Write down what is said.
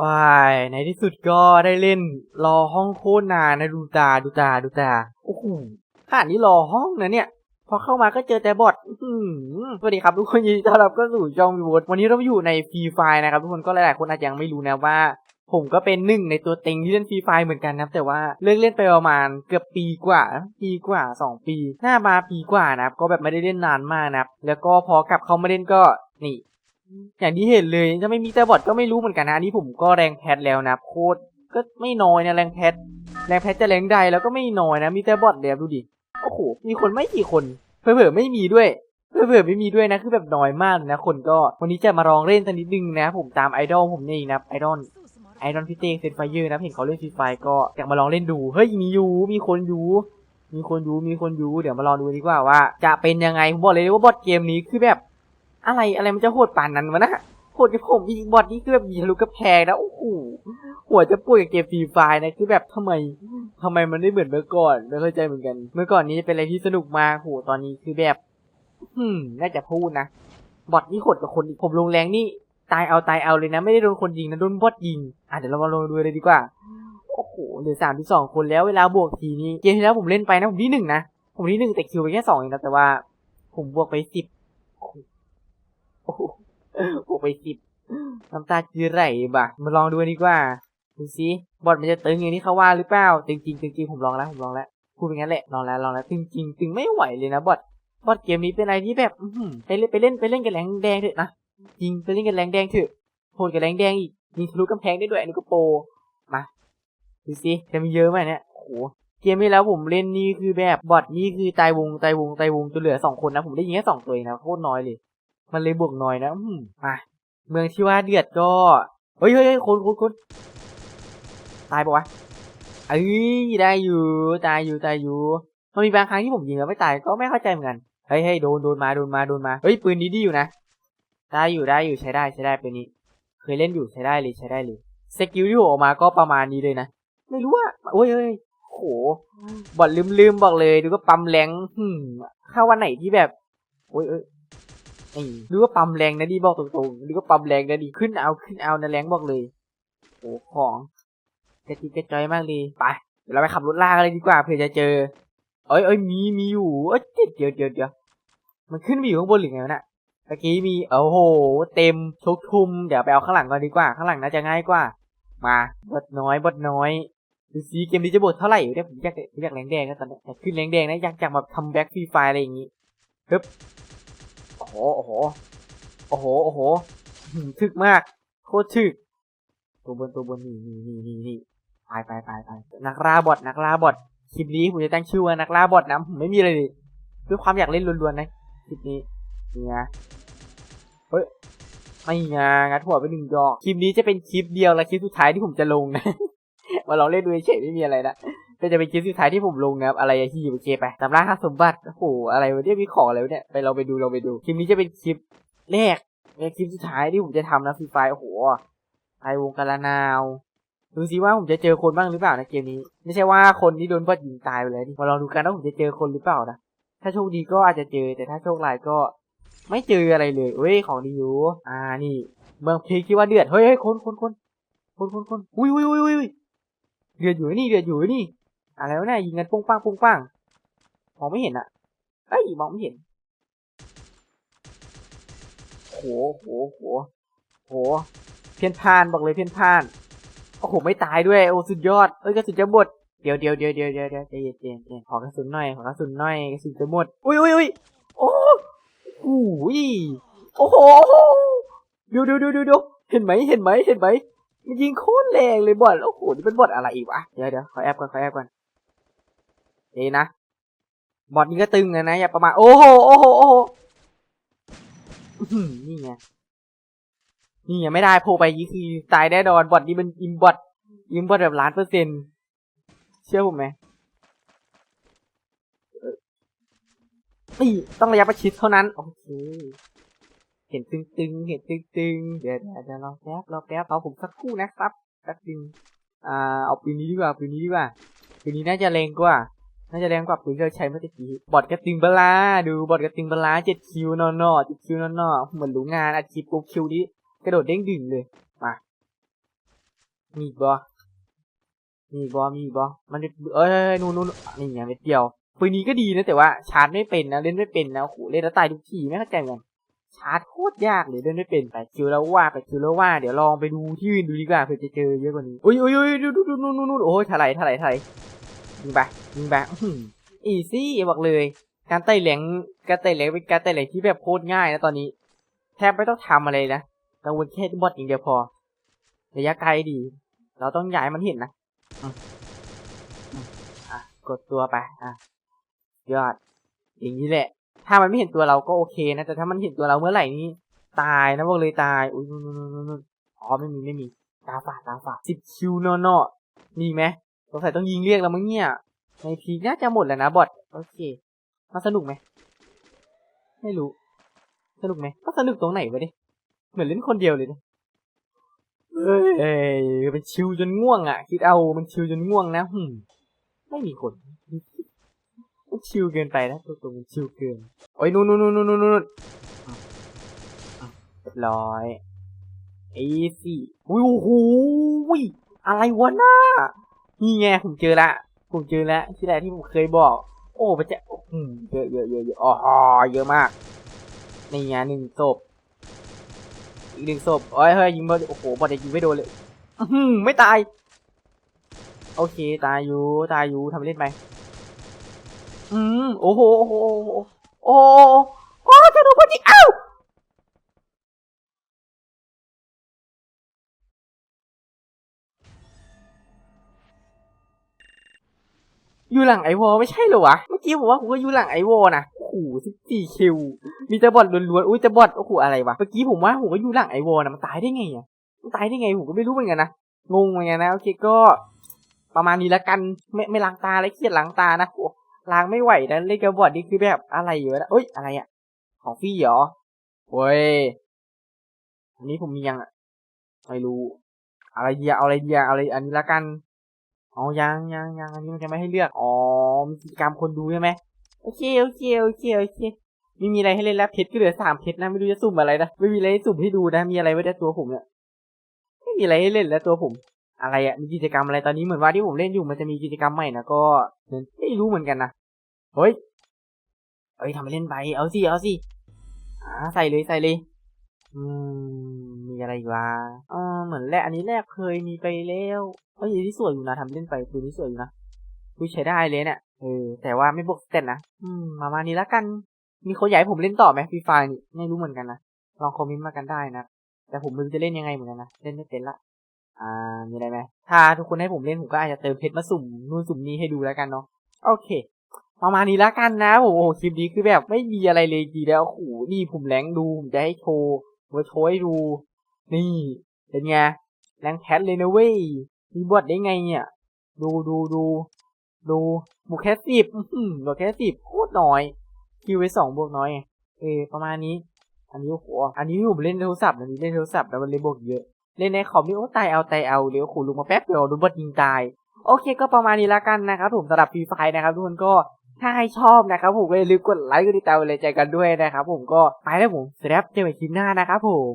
ว้ายในที่สุดก็ได้เล่นรอห้องโคตรนานนะดูตาดูตาดูตาโอ้โหขนาดนี้รอห้องนะเนี่ย พอเข้ามาก็เจอแต่บอทสวัสดีครับทุกคนยินดีต้อนรับเข้าสู่จองวิววันนี้เราอยู่ในฟรีไฟนะครับทุกคนก็หลายๆคนอาจจะยังไม่รู้นะว่า ผมก็เป็นหนึ่งในตัวเต็งที่เล่นฟรีไฟเหมือนกันนะครับแต่ว่าเลิกเล่นไปประมาณเกือบปีกว่า ปีกว่าสองปี หน้ามาปีกว่านะครับก็แบบไม่ได้เล่นนานมากนะครับแล้วก็พอกลับเข้ามาเล่นก็นี่ อย่างที่เห็นเลยถ้าไม่มีแต่บอทก็ไม่รู้เหมือนกันนะอันนี้ผมก็แรงแพทแล้วนะโคตรก็ไม่น้อยนะแรงแพทแรงแพทจะแรงใดแล้วก็ไม่น้อยนะมีแต่บอทเดียวดูดิโอ้โหมีคนไม่กี่คนเผื่อไม่มีด้วยเผื่อไม่มีด้วยนะคือแบบน้อยมากเลยนะคนก็วันนี้จะมาลองเล่นสักนิดนึงนะ ผมตามไอดอลผมนี่นะไอดอลไอดอลพี่เต้เซนไฟเยอร์นะเห็นเขาเล่นฟรีไฟก็อยากมาลองเล่นดูเฮ้ยมีอยู่มีคนอยู่มีคนอยู่มีคนอยู่เดี๋ยวมาลองดูดีกว่าว่า จะเป็นยังไงผมบอกเลยว่าบอทเกมนี้คือแบบ อะไรอะไรมันจะโหดป่านนั้นวะนะโหดกับผมอีกบอทนี่คือแบบยิงลุกกระแพงนะโอ้โหหัวจะป่วยกับเกมฟรีไฟนะคือแบบทำไมทำไมมันไม่เหมือนเมื่อก่อนไม่เข้าใจเหมือนกัน เมื่อก่อนนี้เป็นอะไรที่สนุกมากโหตอนนี้คือแบบ อืมน่าจะพูดนะบอทนี่โหดกับคนอีกผมลงแรงนี่ตายเอาตายเอาเลยนะไม่ได้โดนคนยิงนะโดนบอทยิงอะเดี๋ยวเรามาลองดูเลยดีกว่าโอ้โหเหลือสามที่สองคนแล้วเวลาบวกทีนี้เกมที่แล้วผมเล่นไปนะผมที่หนึ่งนะผมที่หนึ่งแต่คิวไปแค่สองเองนะแต่ว่า ผมบวกไปสิบ โอ้โหไปสิบน้ำตาจือไหลบ่ะมาลองดูนดีกว่า ดูสิบอทมันจะตึงอย่างที่เขาว่าหรือเปล่า ตึงจริงตึงจริงผมลองแล้วผมลองแล้วพูดเป็นงั้นแหละลองแล้วลองแล้วตึงจริงตึงไม่ไหวเลยนะบอทบอทเกมนี้เป็นอะไรที่แบบอืไปเล่นไปเล่นไปเล่นกันแรงแดงเถอะนะจริงไปเล่นกันแรงแดงเถอะโหดกับแรงแดงอีกมีทะลุกำแพงได้ด้วยอันนี้ก็โปมาดูสิจะมีเยอะไหมเนี่ยโอ้โหเกมนี้แล้วผมเล่นนี่คือแบบบอทนี่คือตายวงตายวงตายวงจนเหลือสองคนนะผมได้ยิงแค่สองตัวเองนะโคตรน้อยเลย มันเลยบวกน้อยนะอืมมาเมืองที่ว่าเดือดก็เฮ้ยเฮ้ยคนคนคนตายปะวะเอ้ยได้อยู่ตายอยู่ตายอยู่มันมีบางครั้งที่ผมยิงแล้วไม่ตายก็ไม่เข้าใจเหมือนกันเฮ้ยเฮ้ยโดนโดนมาโดนมาโดนมาเฮ้ยปืนนี้ดีอยู่นะได้อยู่ได้อยู่ใช้ได้ใช้ได้ปืนนี้ เคยเล่นอยู่ใช้ได้เลยใช้ได้เลยสกิลที่ผมออกมาก็ประมาณนี้เลยนะไม่รู้ว่าโอ้ยเฮ้ยโหบอดลืมลืมบอกเลยดูก็ปั๊มแรงหืมถ้าวันไหนที่แบบโอ้ยเอ้ย นี่ดูก็ปั๊มแรงนะดีบอกตรงๆดูก็ปั๊มแรงนะดีขึ้นเอาขึ้นเอานะแรงบอกเลยโอ้ของกระจิกกระจอยมากเลยไปเดี๋ยวเราไปขับรถล่ากันเลยดีกว่าเผื่อจะเจอ เอ้ยเอ้ยมีมีอยู่เอ้ยเดี๋ยวเดี๋ยวเดี๋ยวมันขึ้นมาอยู่ข้างบนหรือไงวะน่ะกี้มีโอ้โห เต็มทุกทุมเดี๋ยวไปเอาข้างหลังก่อนดีกว่า ข้างหลังน่าจะง่ายกว่า มาบดน้อยบดน้อยดูซิเกมนี้จะบดเท่าไหร่อยู่เนี่ยผมอยากอยากแรงแดงนะตอนนี้ขึ้นแรงแดงนะอยากอยากแบบทำแบ็กฟรีไฟอะไรอย่างงี้ปึ๊บ โอ้โหโอ้โหโอ้โหโอ้โหทึกมาก โคตรถึก ตัวบนตัวบนนี่นี่นี่นี่นี่ไปไปไปไปนักล่าบอทนักล่าบอทคลิปนี้ผมจะตั้งชื่อว่านักล่าบอทนะผมไม่มีอะไรเลยด้วยความอยากเล่นล้วนๆนะคลิปนี้นี่ไงเฮ้ยไม่ไงงัดหัวไปหนึ่งดอกคลิปนี้จะเป็นคลิปเดียวและคลิปสุดท้ายที่ผมจะลงนะมาลองเล่นดูเฉยไม่มีอะไรนะ ก็จะเป็นคลิปสุดท้ายที่ผมลงนะครับ อะไรที่โอเคไปตามล่าหาสมบัติ โอ้โห อะไรวะเนี่ยมีของอะไรวเนี่ย ไปเราไปดูเราไปดู คลิปนี้จะเป็นคลิปแรกเป็นคลิปสุดท้ายที่ผมจะทำนะฟรีไฟโอ้โหไอวงกาลนาว ดูสิว่าผมจะเจอคนบ้างหรือเปล่าในเกมนี้ ไม่ใช่ว่าคนที่โดนบอทยิงตายไปเลยดิมาลองดูกันว่าผมจะเจอคนหรือเปล่านะ ถ้าโชคดีก็อาจจะเจอ แต่ถ้าโชคร้ายก็ไม่เจออะไรเลยเว้ย ของดีอยู่ อ่า นี่ เมืองเพลงคิดว่าเดือด เฮ้ยเฮ้ยคนคนคนคนคนคนอุ้ยอุ้ยอุ้ยอุ้ยเดือดอยู่นี่ เดือดอยู่นี่ อะไรวะเนี่ยยิงกันปุ้งปังปุ้งปังมองไม่เห็นอะเอ้ยมองไม่เห็นโหโหโหโหเพี้ยนพานบอกเลยเพี้ยนพานโอ้โหไม่ตายด้วยโอ้สุดยอดเอ้ยกระสุนจะหมดเดี๋ยวเดี๋ยวเดี๋ยวเดี๋ยวเดี๋ยวเดี๋ยวเย็นใจเย็นใจเย็นขอกระสุนหน่อยขอกระสุนหน่อยกระสุนจะหมดอุ้ยอุ้ยอุ้ยโอ้โหโอ้โหดี๋ยวเดี๋ยวเดี๋ยวเดี๋ยวเห็นไหมเห็นไหมเห็นไหมมันยิงโคตรแรงเลยบอทโอ้โหนี่เป็นบอทอะไรอีกวะเดี๋ยวเดี๋ยวขอแอปก่อนขอแอปก่อน เอ้นะบอทนี้ก็ตึงเลยนะอย่าประมาทโอ้โหโอ้โหโอ้โหนี่ไงนี่ไงไม่ได้โผล่ไปยี่คือตายแน่นอนบอทนี้มันอิมบอทอิมบอทแบบล้านเปอร์เซ็นต์เชื่อผมไหมนี่ต้องระยะประชิดเท่านั้นโอเคเห็นตึงๆเห็นตึงๆเดี๋ยวเดี๋ยวเดี๋ยวรอแป๊บรอแป๊บรอาผมสักคู่นะครับสักดึงอ่าเอาปืนนี้ดีกว่าปืนนี้ดีกว่าปืนนี้น่าจะแรงกว่า น่าจะแรงกว่าปืนที่เราใช้เมื่อกี้ บอดกระติงบลาดูบอดกระติงบลาเจ็ดคิวนอนอเจ็ดคิวนอนอเหมือนรู้งานอาชีพกูคิวนี้กระโดดเด้งดึงเลย มา มีอีบ่มีอีกบ่มีอีกบ่มันเอ้ยนู่นนู่นนี่ไงเม็ดเดียวปืนนี้ก็ดีนะแต่ว่าชาร์จไม่เป็นนะเล่นไม่เป็นนะโอ้โหเล่นแล้วตายทุกทีไม่เข้าใจเหมือนกันชาร์จโคตรยากเลยเล่นไม่เป็นไปคิวแล้วว่าไปคิวแล้วว่าเดี๋ยวลองไปดูที่อื่นดูดีกว่าเผื่อจะเจอเยอะกว่านี้อุ้ยอุ้ยอุ้ยดูดูดูนู่นนู่นโอ้ยถลายถลายถลาย ยิงไปยิงไปอีซี่บอกเลย การไต่แหลงการไต่แหลงเป็นการไต่แหลงที่แบบโคตรง่ายนะตอนนี้ แทบไม่ต้องทำอะไรนะกังวลแค่บอทอย่างเดียวพอ ระยะไกลดี เราต้องย้ายมันเห็นนะอืมอืมอะกดตัวไป อะ ยอด อย่างนี้แหละ ถ้ามันไม่เห็นตัวเราก็โอเคนะแต่ถ้ามันเห็นตัวเราเมื่อไหร่นี้ ตายนะบอกเลยตายอุ้ยอ๋อไม่มีไม่มีตาฝาดตาฝาดสิบคิวเนาะเนาะมีไหม สงสัยต้องยิงเรียกแล้วมั้งเนี่ยในทีน่าจะหมดแล้วนะบอทโอเคมาสนุกไหมไม่รู้ สนุกไหมก็สนุกตรงไหนวะดิเหมือนเล่นคนเดียวเลยดิเอ้ยเป็นชิวจนง่วงอะ คิดเอามันชิวจนง่วงนะหึมไม่มีคนมันชิวเกินไปนะตัวตัวมันชิวเกินโอ้ยนู่นนู่นนู่นนู่นนู่นเรียบร้อยเอซี่อุ้ยโอ้โหอะไรวะน่า นี่ไงผมเจอละ ผมเจอแล้วที่แรกที่ผมเคยบอก โอ้พระเจ้าอืมเยอะเยอะเยอะเยอะอ๋อเยอะมาก นี่ไงหนึ่งศพ อีกหนึ่งศพโอ้ยเฮ้ยยิงบอลโอ้โหบอลเด็กยิงไม่โดนเลยอื้อหือไม่ตาย โอเค ตายอยู่ ตายอยู่ทำเล่นไป อืม โอ้โห โอ้โห โอ้โหโอ้โหโอ้จะโดนบอลยิงอ้าว อยู่หลังไอวอลไม่ใช่เหรอวะ เมื่อกี้ผมว่าผมก็อยู่หลังไอวอลนะโอ้โหสิบสี่คิว มีแต่บอทล้วนๆ อุ้ยแต่บอทโอ้โหอะไรวะ เมื่อกี้ผมว่าผมก็อยู่หลังไอวอลนะมันตายได้ไงอะมันตายได้ไงผมก็ไม่รู้เหมือนกันนะ งงเหมือนกันนะ โอเคก็ ประมาณนี้ละกัน ไม่ไม่ล้างตาเลยเครียดล้างตานะโอ้ล้างไม่ไหวนะเล่นกับบอทนี่คือแบบอะไรอยู่นะเอ้ยอะไรอะ ของฟี่เหรอเว้ย อันนี้ผมมียังอะ ไม่รู้ อะไรเดียเอาอะไรเดียเอาอะไรอันนี้ละกัน อ๋อยังยังยังอันนี้มันจะไม่ให้เลือก อ๋อมีกิจกรรมคนดูใช่ไหมโอเคโอเคโอเคโอเคไม่มีอะไรให้เล่นแล้วเพชรก็เหลือสามเพชรนะไม่รู้จะสุ่มอะไรนะไม่มีอะไรให้สุ่มให้ดูนะมีอะไรไว้ในตัวผมเนี่ยไม่มีอะไรให้เล่นแล้วตัวผม อะไรอะมีกิจกรรมอะไรตอนนี้เหมือนว่าที่ผมเล่นอยู่มันจะมีกิจกรรมใหม่นะก็ไม่รู้เหมือนกันนะเฮ้ยเอ้ยทำไปเล่นไปเอาสิเอาสิอ่าใส่เลยใส่เลย อืม มีอะไรอีกวะเออเหมือนแรกอันนี้แรกเคยมีไปแล้วเอ้ยอันนี้สวยอยู่นะทำเล่นไปตัวนี้สวยอยู่นะคุยใช้ได้เลยเนี่ยเออแต่ว่าไม่บวกสเตตนะอืมประมาณนี้แล้วกัน มีคนอยากให้ผมเล่นต่อไหมฟรีไฟนี่ไม่รู้เหมือนกันนะลองคอมเมนต์มากันได้นะแต่ผมไม่รู้จะเล่นยังไงเหมือนกันนะเล่นไม่เป็นละอ่ามีอะไรไหมถ้าทุกคนให้ผมเล่นผมก็อาจจะเติมเพชรมาสุ่มนู่นสุ่มนี้ให้ดูแล้วกันเนาะโอเคประมาณนี้แล้วกันนะโอ้โหคลิปนี้คือแบบไม่มีอะไรเลยจริงแล้วโอ้โหนี่ผมแรงดูผมจะให้โชว์ มาโชว์ให้ดู นี่ เป็นไงแรงแพทเลยนะเว้ย มีบอทได้ไงเนี่ย ดูดูดูดูบวกแค่สิบบวกแค่สิบโคตรน้อย คิวไว้สองบวกน้อย เออ ประมาณนี้ อันนี้โอ้โหอันนี้ผมเล่นโทรศัพท์อันนี้เล่นโทรศัพท์แล้วมันเลยบวกเยอะ เล่นในคอมนี่โอ้ตายเอาตายเอาเดี๋ยวขู่ลุงมาแป๊บเดียวโดนบอทยิงตาย โอเคก็ประมาณนี้ละกันนะครับผมสำหรับฟรีไฟนะครับทุกคนก็ ถ้าใครชอบนะครับผมก็อย่าลืมกดไลค์กดติดตามกดเลยใจกันด้วยนะครับผมก็ไปแล้วผมสวัสดีครับเจอกันคลิปหน้านะครับผม